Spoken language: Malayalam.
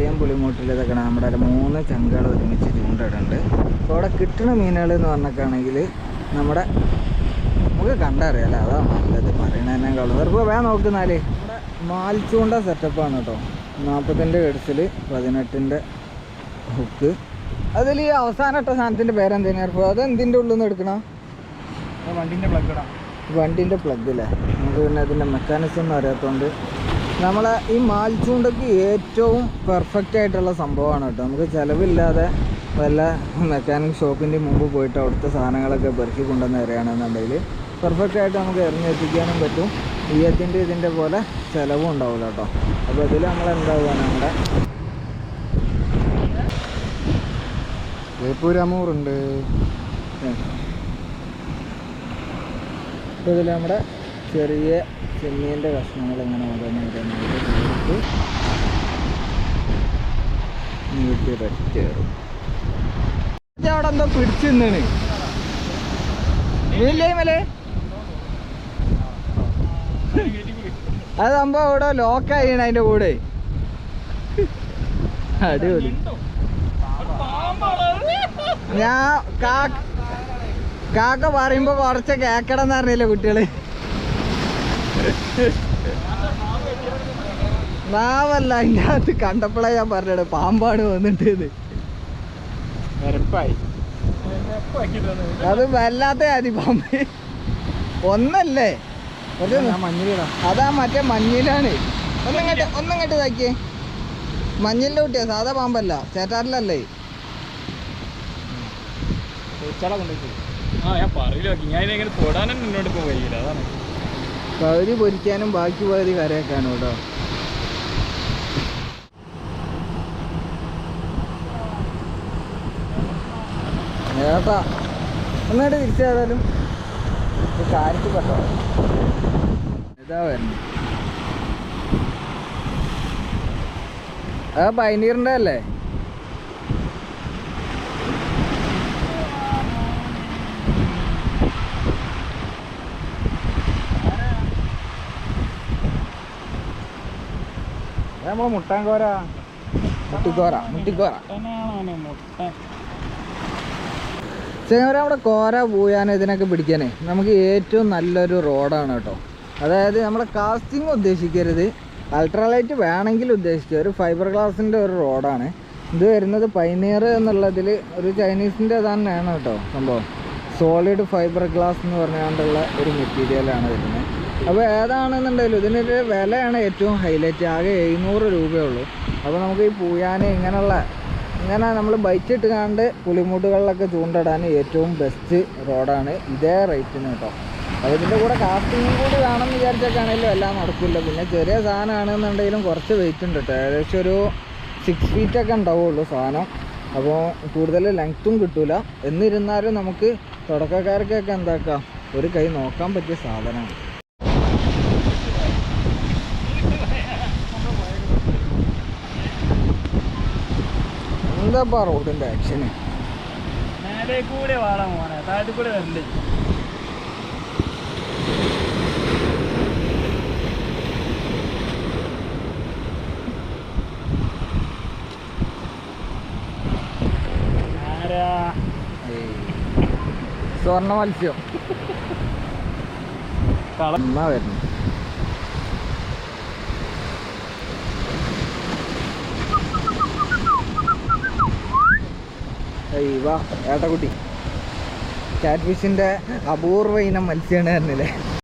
വലിയ പുളിമൂട്ടിൽ ഇതൊക്കെ നമ്മുടെ മൂന്ന് ചങ്കകൾ ഒരുമിച്ച് ചൂണ്ടിടുന്നുണ്ട് അപ്പോൾ അവിടെ കിട്ടുന്ന മീനുകൾ എന്ന് പറഞ്ഞൊക്കെയാണെങ്കിൽ നമ്മുടെ നമുക്ക് കണ്ടറിയാലോ അതാ നല്ലത്. പറയണതിനേക്കാളും വെറുതെ വേഗം നോക്കുന്നാലേ. നമ്മുടെ മാൽച്ചൂണ്ട സെറ്റപ്പാണ് കേട്ടോ. നാൽപ്പത്തിന്റെ എടുത്തിൽ പതിനെട്ടിന്റെ ഹുക്ക്. അതിൽ ഈ അവസാനട്ട സാധനത്തിന്റെ പേരെന്തേനാ? ഇപ്പോൾ അത് എന്തിന്റെ ഉള്ളിൽ നിന്ന് എടുക്കണ വണ്ടിന്റെ പ്ലഗ് ഇടാം. വണ്ടിന്റെ പ്ലഗ് അല്ലേ നമുക്ക് പിന്നെ അതിന്റെ മെക്കാനിസം അറിയാത്തതുകൊണ്ട് നമ്മളെ ഈ മാൽച്ചൂണ്ടക്ക് ഏറ്റവും പെർഫെക്റ്റ് ആയിട്ടുള്ള സംഭവമാണ് കേട്ടോ. നമുക്ക് ചിലവില്ലാതെ വല്ല മെക്കാനിക് ഷോപ്പിന്റെ മുമ്പ് പോയിട്ട് അവിടുത്തെ സാധനങ്ങളൊക്കെ പെറുക്കി കൊണ്ടുവന്ന് വരികയാണെന്നുണ്ടെങ്കിൽ പെർഫെക്റ്റ് ആയിട്ട് നമുക്ക് എറിഞ്ഞെത്തിക്കാനും പറ്റും. ഈയത്തിന്റെ ഇതിന്റെ പോലെ ചിലവും ഉണ്ടാവില്ല കേട്ടോ. അപ്പോൾ ഇതിൽ നമ്മൾ എന്താവുക നമ്മുടെ ജയ്പൂരമൂറുണ്ട് അപ്പോൾ ഇതിൽ നമ്മുടെ ചെറിയ ചെമ്മീന്റെ കഷ്ണങ്ങൾ ഇങ്ങനെ ഓരോന്ന് ഓരോന്നായിട്ട് ചേർത്ത് നീട്ടി റെറ്റേറും അവിടെ എന്തോ പിടിച്ചു നിന്നാണ്. അത് സംഭവം അവിടെ അതിന്റെ കൂടെ. അടിപൊളി. ഞാൻ കാക്ക പറയുമ്പോ കുറച്ച് കേക്കണം എന്ന് പറഞ്ഞില്ലേ കുട്ടികൾ? നാവല്ല അതിന്റെ അകത്ത് കണ്ടപ്പോഴാണ് ഞാൻ പറഞ്ഞത് പാമ്പാണ് വന്നിട്ടത് വെരപ്പായി. അത് വല്ലാത്ത ആദ്യ പാമ്പ്. ഒന്നല്ലേ? അതാ മറ്റേ മഞ്ഞിലാണ്. ഒന്നങ്ങട്ട് ഒന്നങ്ങട്ട് ഇതാക്കിയേ. മഞ്ഞിലിന്റെ കുട്ടിയാ സാധാ പാമ്പല്ല ചേട്ടാറിലല്ലേ ആ ഞാൻ പറയില്ല. ഞാൻ ഇങ്ങനെ തൊടാനും മുന്നോട്ട് പോകില്ല അതാണ്. പകുതി പൊരിക്കാനും ബാക്കി പകുതി കരയാക്കാനും കേട്ടോ. ഏട്ടാ ഒന്നായിട്ട് തിരിച്ചേതായാലും കാര്യത്തിൽ പെട്ടോ ഇതാ ആ പൈനീറിന്റെ അല്ലേ? നമ്മളെ മുട്ടാങ്കോര മുട്ടിക്കോര മുട്ട ചെങ്ങര അവിടെ കോര പൂയാൻ ഇതിനൊക്കെ പിടിക്കാനേ. നമുക്ക് ഏറ്റവും നല്ലൊരു റോഡാണ് കേട്ടോ. അതായത് നമ്മുടെ കാസ്റ്റിംഗ് ഉദ്ദേശിക്കരുത്. അൾട്രാലൈറ്റ് വേണമെങ്കിൽ ഉദ്ദേശിക്കുക. ഒരു ഫൈബർ ഗ്ലാസിന്റെ ഒരു റോഡാണ്. ഇത് വരുന്നത് പൈനീർ എന്നുള്ളതിൽ ഒരു ചൈനീസിന്റെ തന്നെയാണ് കേട്ടോ സംഭവം. സോളിഡ് ഫൈബർ ഗ്ലാസ് എന്ന് പറഞ്ഞുകൊണ്ടുള്ള ഒരു മെറ്റീരിയലാണ് വരുന്നത്. അപ്പോൾ ഏതാണെന്നുണ്ടെങ്കിലും ഇതിനൊരു വിലയാണ് ഏറ്റവും ഹൈലൈറ്റ് ആകെ എഴുന്നൂറ് രൂപയേ ഉള്ളൂ അപ്പോൾ നമുക്ക് ഈ പൂയാന ഇങ്ങനെയുള്ള ഇങ്ങനെ നമ്മൾ ബൈറ്റ് കണ്ട് പുളിമൂട്ടുകളിലൊക്കെ ചൂണ്ടിടാൻ ഏറ്റവും ബെസ്റ്റ് റോഡാണ് ഇതേ റേറ്റിന് കേട്ടോ. അപ്പോൾ ഇതിന്റെ കൂടെ കാസ്റ്റിങ്ങും കൂടി വേണമെന്ന് വിചാരിച്ചൊക്കെയാണെങ്കിലും എല്ലാം നടക്കില്ല. പിന്നെ ചെറിയ സാധനമാണെന്നുണ്ടെങ്കിലും കുറച്ച് വെയിറ്റ് ഉണ്ട് കേട്ടോ. ഏകദേശം ഒരു സിക്സ് ഫീറ്റൊക്കെ ഉണ്ടാവുള്ളൂ സാധനം. അപ്പോൾ കൂടുതൽ ലെങ്ത്തും കിട്ടില്ല എന്നിരുന്നാലും നമുക്ക് തുടക്കക്കാർക്കൊക്കെ എന്താക്കാം? ഒരു കൈ നോക്കാൻ പറ്റിയ സാധനമാണ്. എന്താ റോഡിന്റെ ആക്ഷന് നേരെ കൂടെ കൂടെ വരണ്ടേ. സ്വർണ മത്സ്യം. എന്നാ വരുന്നു. വാ ഏട്ടക്കുട്ടി. കാറ്റ് ഫിഷിന്റെ അപൂർവ ഇനം മത്സ്യമാണ് പറഞ്ഞില്ലേ?